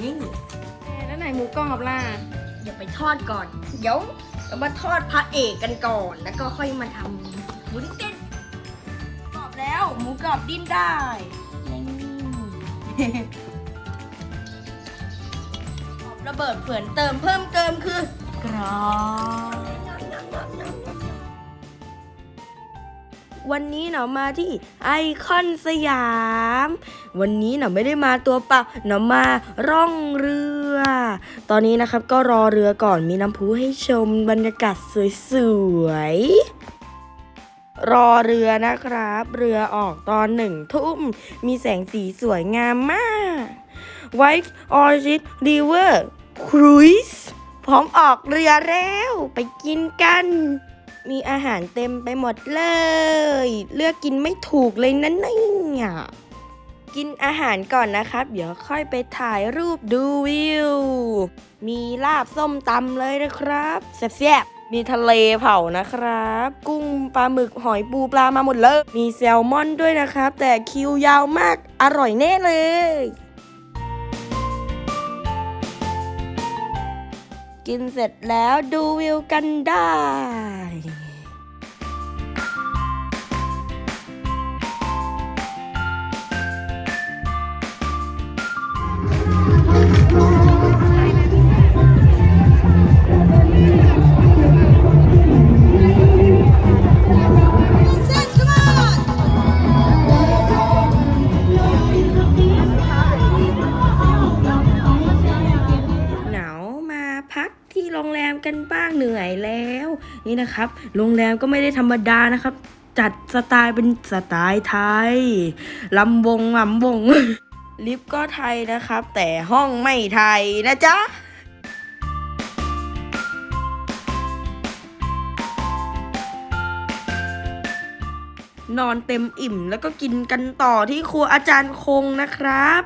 นี่แล้วไหนหมูกรอบล่ะอย่าไปทอดก่อน เดี๋ยวเรามาทอดพระเอกกันก่อน แล้วก็ค่อยมาทำวุ้นเส้นกรอบแล้วหมูกรอบดิ้นได้นี่กรอบระเบิดเผื่อนเติมเพิ่มเติมคือกรอบวันนี้เนามาที่ไอคอนสยาม วันนี้เนาไม่ได้มาตัวเปล่าเนามาร่องเรือ ตอนนี้นะครับก็รอเรือก่อนมีน้ำพุให้ชมบรรยากาศสวยๆ รอเรือนะครับ เรือออกตอนหนึ่งทุ่ม มีแสงสีสวยงามมาก White Orchid River Cruise พร้อมออกเรือแล้วไปกินกัน มีอาหารเต็มไปหมดเลย เลือกกินไม่ถูกเลยนั่นเนี่ย กินอาหารก่อนนะครับ เดี๋ยวค่อยไปถ่ายรูปดูวิว มีลาบส้มตำเลยนะครับแซ่บๆมีทะเลเผานะครับ กุ้งปลาหมึกหอยปูปลามาหมดเลย มีแซลมอนด้วยนะครับ แต่คิวยาวมากอร่อยแน่เลยกินเสร็จแล้วดูวิวกันได้ นี่นะครับ โรงแรมก็ไม่ได้ธรรมดานะครับ จัดสไตล์เป็นสไตล์ไทยลำวงลำวง ลิฟต์ก็ไทยนะครับ แต่ห้องไม่ไทยนะจ๊ะนอนเต็มอิ่มแล้วก็กินกันต่อที่ครัวอาจารย์คงนะครับ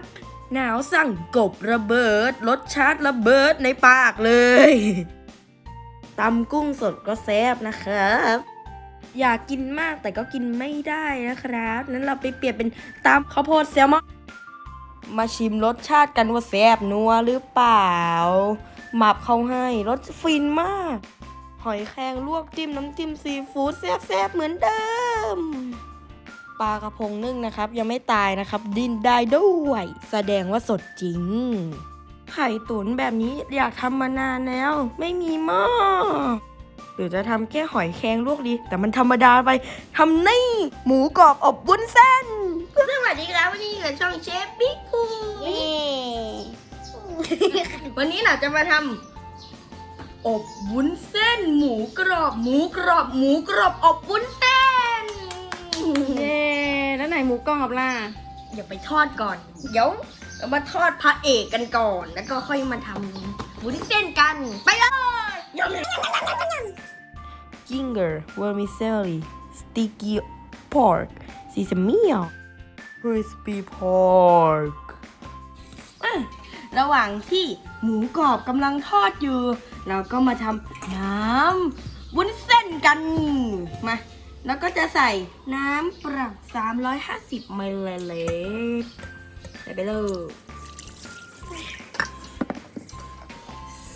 หนาวสั่งกบระเบิดรสชาติระเบิดในปากเลย ตำกุ้งสดก็แซ่บนะครับ อยากกินมากแต่ก็กินไม่ได้นะครับนั้นเราไปเปลี่ยนเป็นตำข้าวโพดแซลมอนมาชิมรสชาติกันว่าแซ่บนัวหรือเปล่าหมับเขาให้รสฟินมาก หอยแครงลวกจิ้มน้ำจิ้มซีฟู้ดแซ่บๆเหมือนเดิมปลากระพงนึ่งนะครับ ยังไม่ตายนะครับ ดิ้นได้ด้วย แสดงว่าสดจริง ไข่ตุ๋นแบบนี้อยากทำมานานแล้ว ไม่มีหม้อหรือจะทำแค่หอยแครงลวกดี แต่มันธรรมดาไปทำนี่ หมูกรอบอบวุ้นเส้นสวัสดีครับวันนี้อยู่กับช่องเชฟบิ๊กพูวันนี้เราจะมาทำอบวุ้นเส้น หมูกรอบ หมูกรอบ หมูกรอบอบวุ้นเส้นเย้แล้วไหนหมูกรอบล่ะอย่าไปทอดก่อน เดี๋ยว เรามาทอดพระเอกกันก่อน แล้วก็ค่อยมาทำวุ้นเส้นกัน ไปเลยยำ Ginger vermicelli sticky pork sesame crispy pork อะระหว่างที่หมูกรอบกำลังทอดอยู่ เราก็มาทำน้ำวุ้นเส้นกัน มา แล้วก็จะใส่น้ำเปล่า350มิลลิลิตร ส่ไปเลย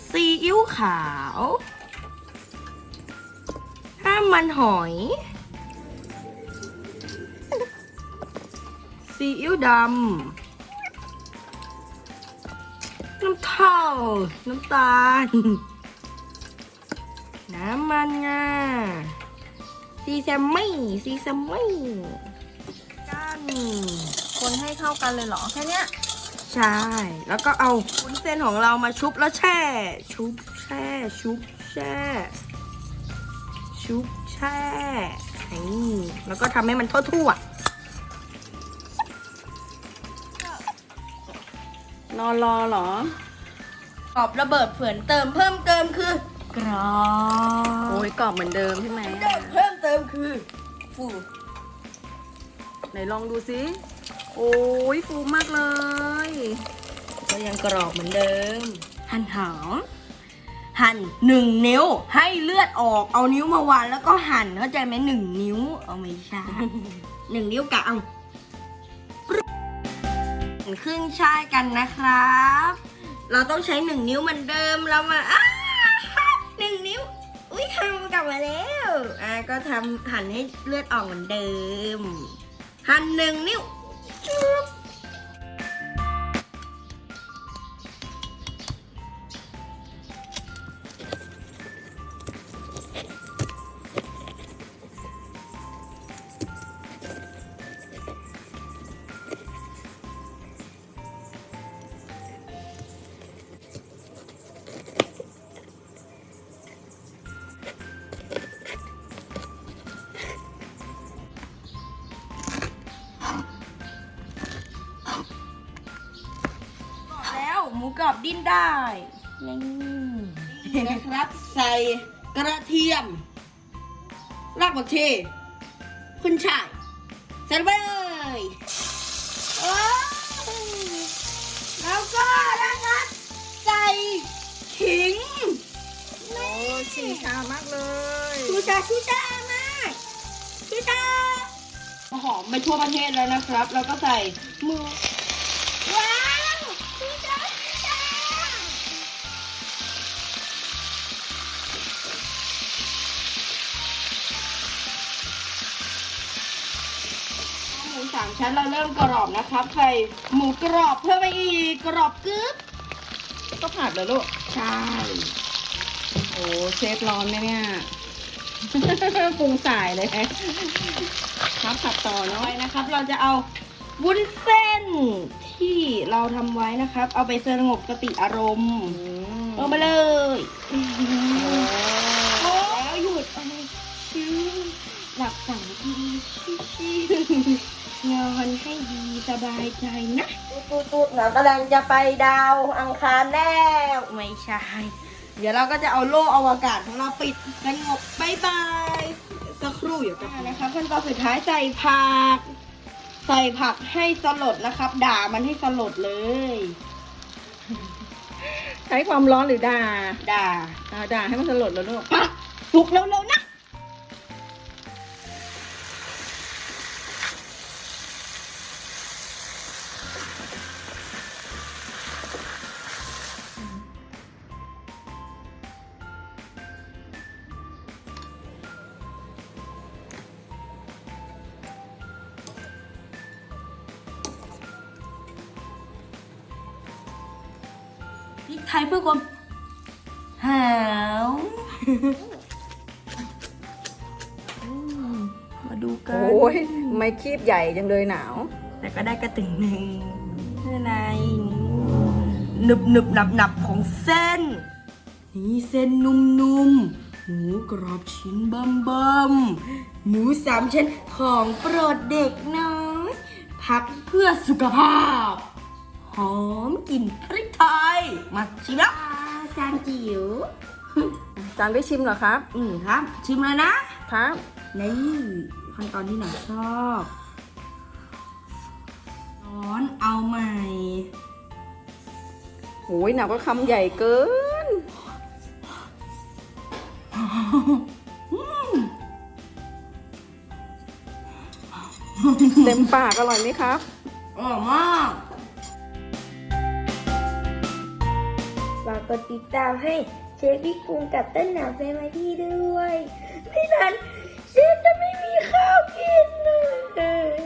ซีอิ๊วขาวน้ำมันหอย ซีอิ๊วดำ น้ำเท่าน้ำตาล น้ำมันงาซีแซมมี่ซีแซมมี่กัน คนให้เข้ากันเลยเหรอแค่เนี้ยใช่ แล้วก็เอาวุ้นเส้นของเรามาชุบแล้วแช่ ชุบแช่ ชุบแช่ ชุบแช่นี่แล้วก็ทำให้มันทั่วรอรอเหรอๆกรอบระเบิดเผื่อนเติมเพิ่มเติมคือกรอบโอ้ยกรอบเหมือนเดิมใช่ไหมเติมเพิ่มเติมคือ ฟูไหนลองดูซิ โอ้ยฟูมากเลย ก็ยังกรอบเหมือนเดิม หั่นหอมหั่นหนึ่งนิ้วให้เลือดออกเอานิ้วมาวางแล้วก็หั่นเข้าใจไหมหนึ่งนิ้วเอาไม่ใช่ หนึ่งนิ้วกะเอานขึ้นช่ายกันนะครับ เราต้องใช้หนึ่งนิ้วเหมือนเดิมเรามาอ้าหนึ่งนิ้ว อุ้ยทำกลับมาแล้วอ่าก็ทำหั่นให้เลือดออกเหมือนเดิม หั่นหนึ่งนิ้ว จุ๊ รอบดิ้นได้ นี่นะครับใส่กระเทียม รากผักชีขึ้นช่ายใส่ลงไปเลยโอ้ยแล้วก็นะครับใส่ขิงโอ้ชิงชามากเลยชูชาชูชามากชูชาหอมไปทั่วประเทศแล้วนะครับ แล้วก็ใส่หมูว้า สามชั้นเราเริ่มกรอบนะครับ ใส่หมูกรอบเพิ่มไปอีกกรอบกึ๊บก็ผัดเหรอลูก ใช่ โอ้เชฟร้อนไหมเนี่ย ปรุงสายเลยครับผัดต่อต่อเนาะไปนะครับ เราจะเอาวุ้นเส้นที่เราทำไว้นะครับ เอาไปสงบสติอารมณ์ลงไปเลยแล้วหยุดเอาชื่อหลับฝันดี นอนให้ดีสบายใจนะตูดตูดเรากำลังจะไปดาวอังคารแล้วไม่ใช่ เดี๋ยวเราก็จะเอาโล่อวกาศของเราปิดสงบบายบายสักครู่อยู่กันนะครับขั้นตอนสุดท้ายใส่ผัก ใส่ผักให้สลดนะครับ ด่ามันให้สลดเลย ใช้ความร้อนหรือด่า ด่าอ่าด่าให้มันสลดแล้วลูกผักสุกเร็วๆนะ พริกไทยเพื่อความหาวอืมมาดูกัน โอ้ยไม่คีบใหญ่จังเลยหนาว แต่ก็ได้กระตึงหนึ่งข้างในหนึบหนึบหนับหนับของเส้น นี่เส้นนุ่มๆหมูกรอบชิ้นเบิ่มเบิ่มๆหมูสามชั้นของโปรดเด็กน้อยพักเพื่อสุขภาพ หอมกลิ่นพริกไทย มาชิมแล้วจานจิ๋วจานได้ชิมเหรอครับ อืมครับ ชิมเลยนะครับ นี่ขั้นตอนที่หนูชอบร้อนเอาใหม่โอ้ยหนาวก็คำใหญ่เกิน เต็มปากอร่อยไหมครับ อร่อยมาก กกดติดตามให้เชฟพี่กรุงกับต้นหนาวเฟมาที่ด้วย ไม่นั้นเชฟจะไม่มีข้าวกินเลย